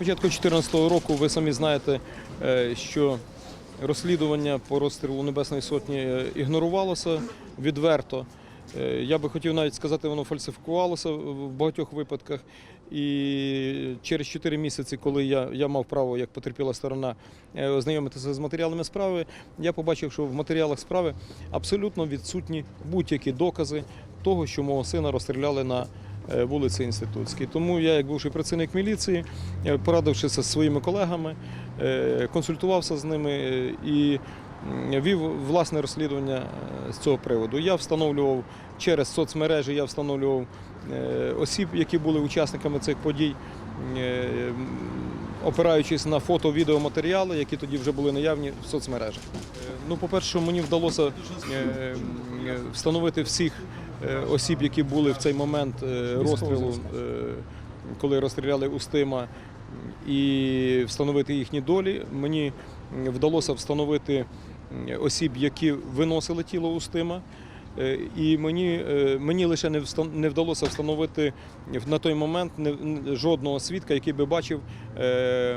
початку 2014 року ви самі знаєте, е, що розслідування по розстрілу Небесної Сотні е, ігнорувалося відверто. Е, Я би хотів навіть сказати, воно фальсифікувалося в багатьох випадках. І через 4 місяці, коли я, я мав право, як потерпіла сторона, ознайомитися з матеріалами справи, я побачив, що в матеріалах справи абсолютно відсутні будь-які докази того, що мого сина розстріляли на вулиці Інститутській. Тому я, як бувший працівник міліції, е, порадившися зі своїми колегами, е, консультувався з ними е, і вів власне розслідування е, з цього приводу. Я встановлював через соцмережі, я встановлював е, осіб, які були учасниками цих подій. е, Опираючись на фото, відеоматеріали, які тоді вже були наявні в соцмережах. Е, Ну, по-перше, мені вдалося е, е, встановити всіх е, осіб, які були в цей момент е, розстрілу, е, коли розстріляли Устима, і встановити їхні долі. Мені вдалося встановити осіб, які виносили тіло Устима. Е, І мені, е, мені лише не не вдалося встановити на той момент жодного свідка, який би бачив, е,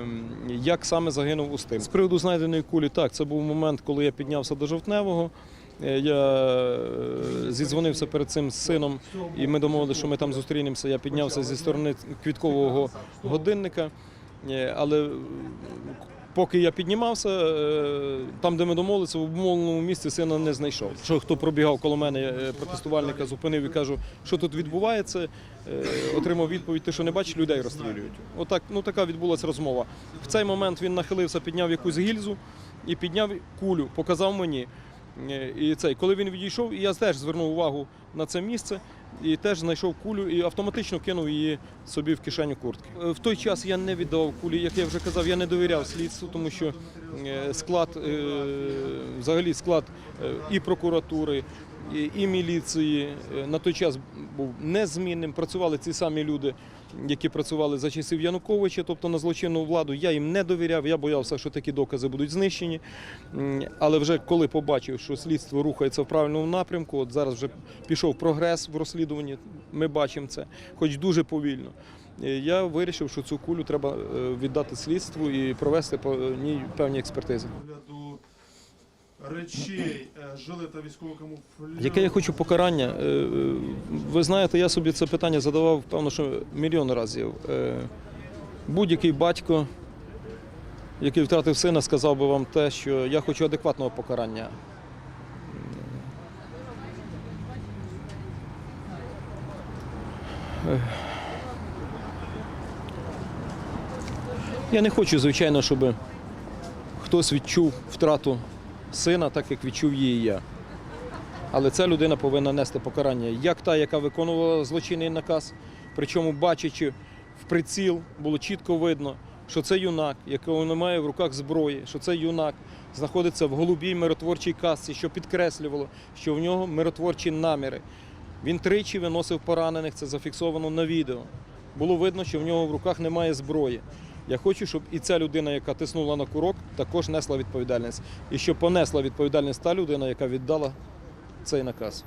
як саме загинув Устим. З приводу знайденої кулі, так, це був момент, коли я піднявся до жовтневого. Е, Я е, зідзвонився перед цим з сином, і ми домовилися, що ми там зустрінемося. Я піднявся зі сторони квіткового годинника, Е, але поки я піднімався, там, де ми домовилися, в обумовленому місці сина не знайшов. Що хто пробігав коло мене протестувальника, зупинив і кажу, що тут відбувається. Отримав відповідь, ти що не бачиш, людей розстрілюють. Отак, ну така відбулася розмова. В цей момент він нахилився, підняв якусь гільзу і підняв кулю, показав мені. Е, І цей, коли він відійшов, і я теж звернув увагу на це місце і теж знайшов кулю і автоматично кинув її собі в кишеню куртки. Е, В той час я не віддавав кулі, як я вже казав, я не довіряв слідству, тому що е, склад, взагалі склад і прокуратури, і, міліції е, на той час був незмінним. Працювали ці самі люди, які працювали за часів Януковича, тобто на злочинну владу. Я їм не довіряв, я боявся, що такі докази будуть знищені. Але вже коли побачив, що слідство рухається в правильному напрямку, от зараз вже пішов прогрес в розслідуванні, ми бачимо це, хоч дуже повільно. е, Я вирішив, що цю кулю треба е, віддати слідству і провести по ній певні експертизи. Речей, е, жилета військового камуфляжу. Яке я хочу покарання? Е, е, Ви знаєте, я собі це питання задавав, певно, що мільйон разів. Будь-який батько, який втратив сина, сказав би вам те, що я хочу адекватного покарання. Я не хочу, звичайно, щоб хтось відчув втрату сина, так як відчув її я. Але ця людина повинна нести покарання, як та, яка виконувала злочинний наказ, причому бачачи в приціл, було чітко видно, що це юнак, якого немає в руках зброї, що це юнак знаходиться в голубій миротворчій касці, що підкреслювало, що в нього миротворчі наміри. Він тричі виносив поранених, це зафіксовано на відео. Було видно, що в нього в руках немає зброї. Я хочу, щоб і ця людина, яка тиснула на курок, також несла відповідальність. І щоб понесла відповідальність та людина, яка віддала цей наказ.